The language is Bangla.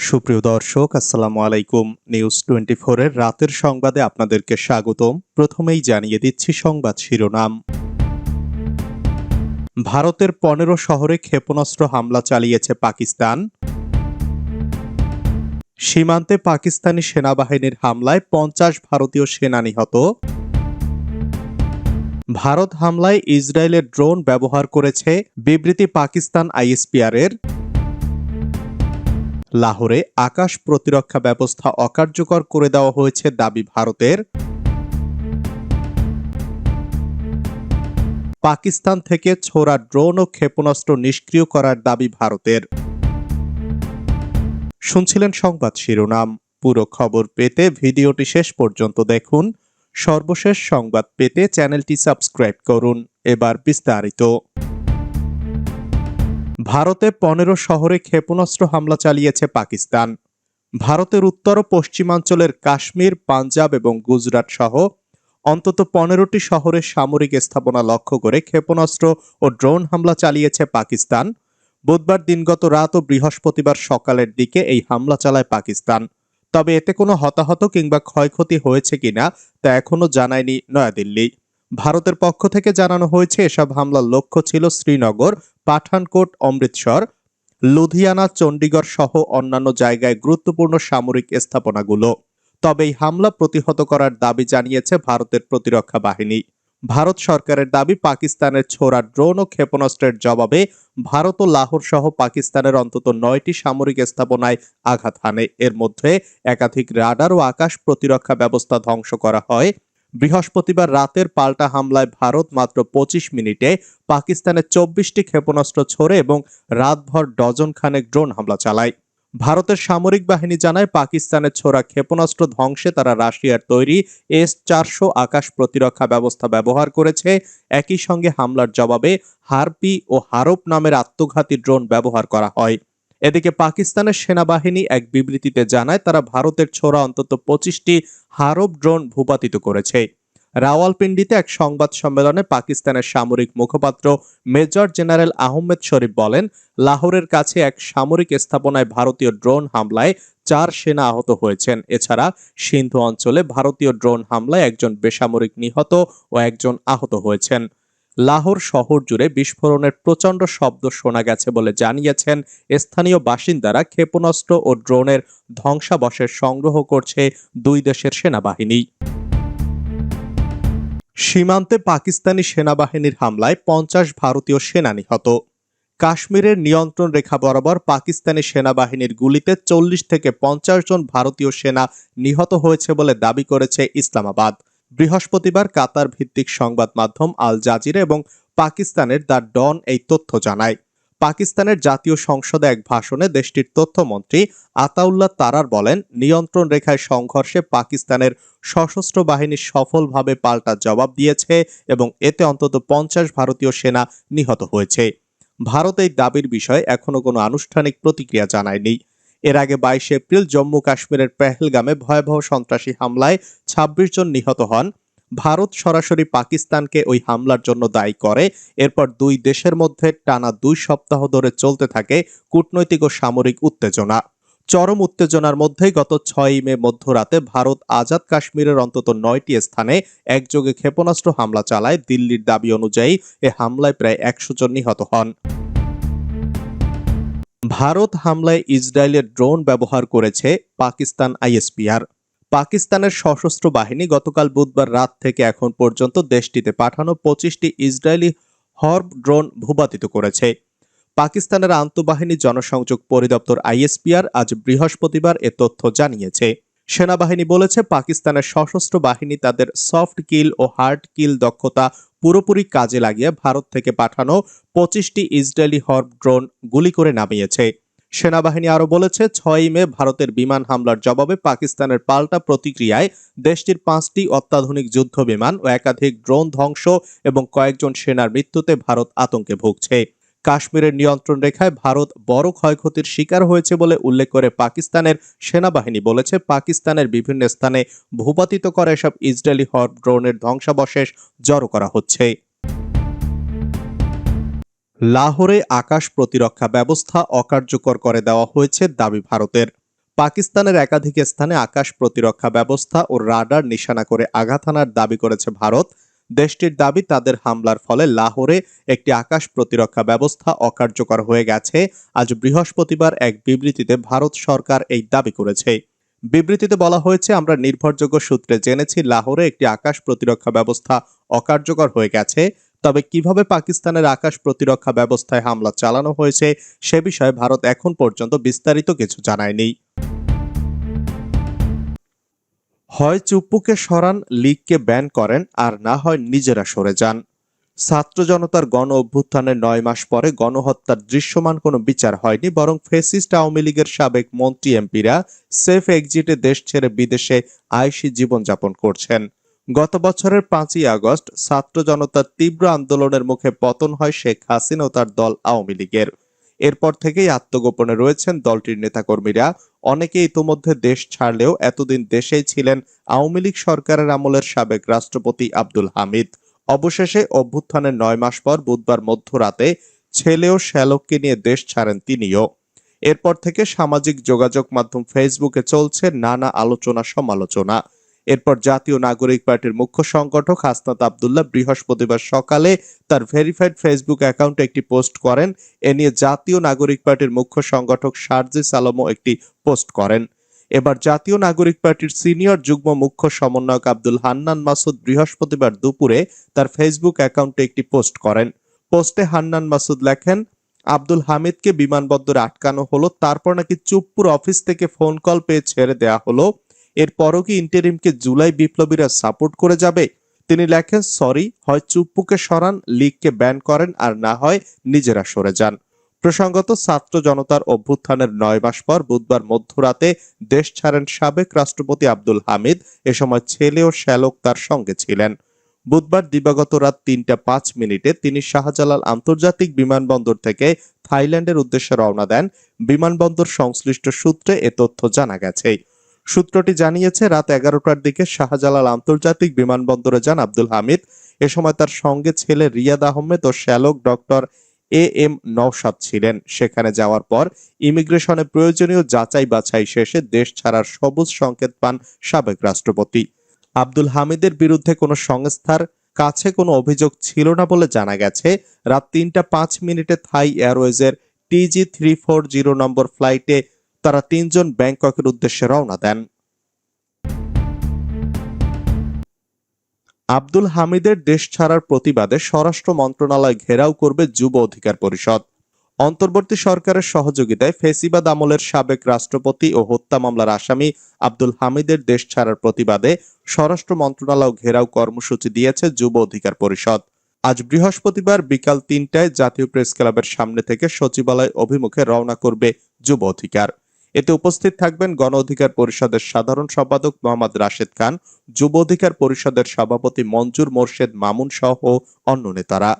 সুপ্রিয় দর্শক, আসসালামু আলাইকুম। নিউজ টোয়েন্টি এর রাতের সংবাদে আপনাদেরকে স্বাগতম। প্রথমেই জানিয়ে দিচ্ছি সংবাদ শিরোনাম। ভারতের পনেরো শহরে ক্ষেপণাস্ত্র হামলা চালিয়েছে পাকিস্তান। সীমান্তে পাকিস্তানি সেনাবাহিনীর হামলায় পঞ্চাশ ভারতীয় সেনা নিহত। ভারত হামলায় ইসরায়েলের ড্রোন ব্যবহার করেছে বিবৃতি পাকিস্তান আইএসপিআর এর। লাহোরে আকাশ প্রতিরক্ষা ব্যবস্থা অকার্যকর করে দেওয়া হয়েছে দাবি ভারতের। পাকিস্তান থেকে ছোড়া ড্রোন ও ক্ষেপণাস্ত্র নিষ্ক্রিয় করার দাবি ভারতের। শুনছিলেন সংবাদ শিরোনাম। পুরো খবর পেতে ভিডিওটি শেষ পর্যন্ত দেখুন। সর্বশেষ সংবাদ পেতে চ্যানেলটি সাবস্ক্রাইব করুন। এবার বিস্তারিত। ভারতে পনেরো শহরে ক্ষেপণাস্ত্র হামলা চালিয়েছে পাকিস্তান। ভারতের উত্তর ও পশ্চিমাঞ্চলের কাশ্মীর, পাঞ্জাব এবং গুজরাট সহ অন্তত পনেরোটি শহরে সামরিক স্থাপনা লক্ষ্য করে ক্ষেপণাস্ত্র ও ড্রোন হামলা চালিয়েছে পাকিস্তান। বুধবার দিনগত রাত ও বৃহস্পতিবার সকালের দিকে এই হামলা চালায় পাকিস্তান। তবে এতে কোনো হতাহত কিংবা ক্ষয়ক্ষতি হয়েছে কিনা তা এখনও জানায়নি নয়াদিল্লি। ভারতের পক্ষ থেকে জানানো হয়েছে, এসব হামলার লক্ষ্য ছিল শ্রীনগর, পাঠানকোট, অমৃতসর, লুধিয়ানা, চণ্ডীগড় সহ অন্যান্য জায়গায় গুরুত্বপূর্ণ সামরিক স্থাপনাগুলো। তবে এই হামলা প্রতিহত করার দাবি জানিয়েছে ভারতের প্রতিরক্ষা বাহিনী। ভারত সরকারের দাবি, পাকিস্তানের ছোড়া ড্রোন ও ক্ষেপণাস্ত্রের জবাবে ভারত ও লাহোর সহ পাকিস্তানের অন্তত নয়টি সামরিক স্থাপনায় আঘাত হানে। এর মধ্যে একাধিক রাডার ও আকাশ প্রতিরক্ষা ব্যবস্থা ধ্বংস করা হয়। বৃহস্পতিবার রাতের পাল্টা হামলায় ভারত মাত্র পঁচিশ মিনিটে পাকিস্তানের চব্বিশটি ক্ষেপণাস্ত্র ছোড়ে এবং রাতভর ডজন খানেক ড্রোন হামলা চালায়। ভারতের সামরিক বাহিনী জানায়, পাকিস্তানের ছোড়া ক্ষেপণাস্ত্র ধ্বংসে তারা রাশিয়ার তৈরি এস চারশো আকাশ প্রতিরক্ষা ব্যবস্থা ব্যবহার করেছে। একই সঙ্গে হামলার জবাবে হারপি ও হারপ নামের আত্মঘাতী ড্রোন ব্যবহার করা হয়। এদিকে পাকিস্তানের সেনাবাহিনী এক বিবৃতিতে জানায়, তারা ভারতের ছোড়া অন্তত পঁচিশটি হারব ড্রোন ভূপাতিত করেছে। রাওয়ালপিন্ডিতে এক সংবাদ সম্মেলনে পাকিস্তানের সামরিক মুখপাত্র মেজর জেনারেল আহমেদ শরীফ বলেন, লাহোরের কাছে এক সামরিক স্থাপনায় ভারতীয় ড্রোন হামলায় চার সেনা আহত হয়েছেন। এছাড়া সিন্ধু অঞ্চলে ভারতীয় ড্রোন হামলায় একজন বেসামরিক নিহত ও একজন আহত হয়েছেন। লাহোর শহর জুড়ে বিস্ফোরণের প্রচণ্ড শব্দ শোনা গেছে বলে জানিয়েছেন স্থানীয় বাসিন্দারা ক্ষেপণাস্ত্র ও ড্রোনের ধ্বংসাবশেষ সংগ্রহ করছে দুই দেশের সেনাবাহিনী। সীমান্তে পাকিস্তানি সেনাবাহিনীর হামলায় পঞ্চাশ ভারতীয় সেনা নিহত। কাশ্মীরের নিয়ন্ত্রণ রেখা বরাবর পাকিস্তানি সেনাবাহিনীর গুলিতে চল্লিশ থেকে পঞ্চাশ জন ভারতীয় সেনা নিহত হয়েছে বলে দাবি করেছে ইসলামাবাদ। বৃহস্পতিবার কাতার ভিত্তিক সংবাদ মাধ্যম আল জাজিরা এবং পাকিস্তানের দ্য ডন এই তথ্য জানায়। পাকিস্তানের জাতীয় সংসদে এক ভাষণে দেশটির তথ্যমন্ত্রী আতাউল্লাহ তারার বলেন, নিয়ন্ত্রণ রেখায় সংঘর্ষে পাকিস্তানের সশস্ত্র বাহিনী সফলভাবে পাল্টা জবাব দিয়েছে এবং এতে অন্তত পঞ্চাশ ভারতীয় সেনা নিহত হয়েছে। ভারত এই দাবির বিষয়ে এখনও কোনো আনুষ্ঠানিক প্রতিক্রিয়া জানায়নি। এর আগে বাইশে এপ্রিল জম্মু কাশ্মীরের পেহেলগামে ভয়াবহ সন্ত্রাসী হামলায় ২৬ জন নিহত হন। ভারত সরাসরি পাকিস্তানকে ওই হামলার জন্য দায়ী করে। এরপর দুই দেশের মধ্যে টানা দুই সপ্তাহ ধরে চলতে থাকে কূটনৈতিক ও সামরিক উত্তেজনা। চরম উত্তেজনার মধ্যেই গত ছয়ই মে মধ্যরাতে ভারত আজাদ কাশ্মীরের অন্তত নয়টি স্থানে একযোগে ক্ষেপণাস্ত্র হামলা চালায়। দিল্লির দাবি অনুযায়ী এ হামলায় প্রায় একশো জন নিহত হন। ভারত হামলায় ইসরায়েলের ড্রোন ব্যবহার করেছে পাকিস্তান আইএসপিআর। পাকিস্তানের সশস্ত্র বাহিনী গতকাল বুধবার রাত থেকে এখন পর্যন্ত দেশটিতে পাঠানো পঁচিশটি ইসরায়েলি হর্ব ড্রোন ভূপাতিত করেছে। পাকিস্তানের আন্তঃবাহিনী জনসংযোগ পরিদপ্তর আইএসপিআর আজ বৃহস্পতিবার এ তথ্য জানিয়েছে। সেনাবাহিনী বলেছে, পাকিস্তানের সশস্ত্র বাহিনী তাদের সফট কিল ও হার্ড কিল দক্ষতা পুরোপুরি কাজে লাগিয়ে ভারত থেকে পাঠানো পঁচিশটি ইসরায়েলি হর্ব ড্রোন গুলি করে নামিয়েছে। সেনাবাহিনী আরও বলেছে, ছয়ই মে ভারতের বিমান হামলার জবাবে পাকিস্তানের পাল্টা প্রতিক্রিয়ায় দেশটির পাঁচটি অত্যাধুনিক যুদ্ধ বিমান ও একাধিক ড্রোন ধ্বংস এবং কয়েকজন সেনার মৃত্যুতে ভারত আতঙ্কে ভুগছে। কাশ্মীরের নিয়ন্ত্রণ রেখায় ভারত বড় ক্ষয়ক্ষতির শিকার হয়েছে বলে উল্লেখ করে পাকিস্তানের সেনাবাহিনী বলেছে, পাকিস্তানের বিভিন্ন স্থানে ভূপাতিত করা এসব ইসরায়েলি হট ড্রোনের ধ্বংসাবশেষ জড়ো করা হচ্ছে। লাহোরে আকাশ প্রতিরক্ষা ব্যবস্থা অকার্যকর করে দেওয়া হয়েছে দাবি ভারতের। পাকিস্তানের একাধিক স্থানে আকাশ প্রতিরক্ষা ব্যবস্থা ও রাডার নিশানা করে আঘাত হানার দাবি করেছে ভারত। দেশটির দাবি, তাদের হামলার ফলে লাহোরে একটি আকাশ প্রতিরক্ষা ব্যবস্থা অকার্যকর হয়ে গেছে। আজ বৃহস্পতিবার এক বিবৃতিতে ভারত সরকার এই দাবি করেছে। বিবৃতিতে বলা হয়েছে, আমরা নির্ভরযোগ্য সূত্রে জেনেছি লাহোরে একটি আকাশ প্রতিরক্ষা ব্যবস্থা অকার্যকর হয়ে গেছে। তবে কীভাবে পাকিস্তানের আকাশ প্রতিরক্ষা ব্যবস্থায় হামলা চালানো হয়েছে, সে বিষয়ে ভারত এখন পর্যন্ত বিস্তারিত কিছু জানায়নি। হয় চুপ্পুকে সরান, লীগকে ব্যান করেন, আর না হয় নিজেরা সরে যান। ছাত্র জনতার গণ অভ্যুত্থানের নয় মাস পরে গণহত্যার দৃশ্যমান কোনো বিচার হয়নি, বরং ফেসিস্ট আওয়ামী লীগের সাবেক মন্ত্রী এমপিরা সেফ এক্সিটে দেশ ছেড়ে বিদেশে আয়সী জীবনযাপন করছেন। গত বছরের পাঁচই আগস্ট ছাত্র জনতার তীব্র আন্দোলনের মুখে পতন হয় শেখ হাসিনা ও তার দল আওয়ামী লীগের। এরপর থেকেই আত্মগোপনে রয়েছেন দলটির নেতাকর্মীরা। অনেকে ইতোমধ্যে দেশ ছাড়লেও এতদিন দেশেই ছিলেন আওয়ামী লীগ সরকারের আমলের সাবেক রাষ্ট্রপতি আব্দুল হামিদ। অবশেষে অভ্যুত্থানের নয় মাস পর বুধবার মধ্যরাতে ছেলে ও শ্যালককে নিয়ে দেশ ছাড়েন তিনিও। এরপর থেকে সামাজিক যোগাযোগ মাধ্যম ফেসবুকে চলছে নানা আলোচনা সমালোচনা এরপর জাতীয় নাগরিক পার্টির মুখ্য সংগঠক হাসনাত আবদুল্লাহ বৃহস্পতিবার সকালে তার ভেরিফাইড ফেসবুক অ্যাকাউন্টে একটি পোস্ট করেন। এ নিয়ে জাতীয় নাগরিক পার্টির মুখ্য সংগঠক সার্জিস আলমও একটি পোস্ট করেন। এবার জাতীয় নাগরিক পার্টির সিনিয়র যুগ্ম মুখ্য সমন্বয়ক আব্দুল হান্নান মাসুদ বৃহস্পতিবার দুপুরে তার ফেসবুক অ্যাকাউন্টে একটি পোস্ট করেন। পোস্টে হান্নান মাসুদ লেখেন, আব্দুল হামিদকে বিমানবন্দরে আটকানো হলো, তারপর নাকি চুপ্পুর অফিস থেকে ফোন কল পেয়ে ছেড়ে দেয়া হলো। এরপরও কি ইন্টারিমকে জুলাই বিপ্লবীরা সাপোর্ট করে যাবে? তিনি লেখেন, সরি, হয় চুপ্পুকে সরান লীগকে ব্যান করেন, আর না হয় নিজেরা সরে যান। প্রসঙ্গত, ছাত্র জনতার অভ্যুত্থানের নয় মাস পর বুধবার মধ্যরাতে দেশ ছাড়েন সাবেক রাষ্ট্রপতি আব্দুল হামিদ, এ সময় ছেলে ও শ্যালক তার সঙ্গে ছিলেন। বুধবার দিবাগত রাত তিনটা পাঁচ মিনিটে তিনি শাহজালাল আন্তর্জাতিক বিমানবন্দর থেকে থাইল্যান্ডের উদ্দেশ্যে রওনা দেন। বিমানবন্দর সংশ্লিষ্ট সূত্রে এ তথ্য জানা গেছে। সূত্রটি জানিয়েছে, রাত এগারোটার দিকে শাহজালাল আন্তর্জাতিক বিমানবন্দরে যান আব্দুল হামিদ। এ সময় তার সঙ্গে ছেলে রিয়াদ আহমেদ ও শ্যালক ডক্টর এ এম নওশাদ ছিলেন। সেখানে যাওয়ার পর ইমিগ্রেশনে প্রয়োজনীয় যাচাই বাছাই শেষে দেশ ছাড়ার সবুজ সংকেত পান সাবেক রাষ্ট্রপতি। আব্দুল হামিদের বিরুদ্ধে কোনো সংস্থার কাছে কোনো অভিযোগ ছিল না বলে জানা গেছে। রাত তিনটা পাঁচ মিনিটে Thai এয়ারওয়েজের TG three four zero number ফ্লাইটে তারা তিনজন ব্যাংককের উদ্দেশ্যে রওনা দেন। আব্দুল হামিদের দেশ ছাড়ার প্রতিবাদে স্বরাষ্ট্র মন্ত্রণালয় ঘেরাও করবে যুব অধিকার পরিষদ। অন্তর্বর্তী সরকারের সহযোগিতায় ফেসিবাদ আমলের সাবেক রাষ্ট্রপতি ও হত্যা মামলার আসামি আব্দুল হামিদের দেশ ছাড়ার প্রতিবাদে স্বরাষ্ট্র মন্ত্রণালয় ঘেরাও কর্মসূচি দিয়েছে যুব অধিকার পরিষদ। আজ বৃহস্পতিবার বিকাল তিনটায় জাতীয় প্রেস ক্লাবের সামনে থেকে সচিবালয় অভিমুখে রওনা করবে যুব অধিকার। এতে উপস্থিত থাকবেন গণ অধিকার পরিষদের সাধারণ সম্পাদক মোহাম্মদ রাশেদ খান, যুব অধিকার পরিষদের সভাপতি মঞ্জুর মোর্শেদ মামুন সহ অন্য নেতারা।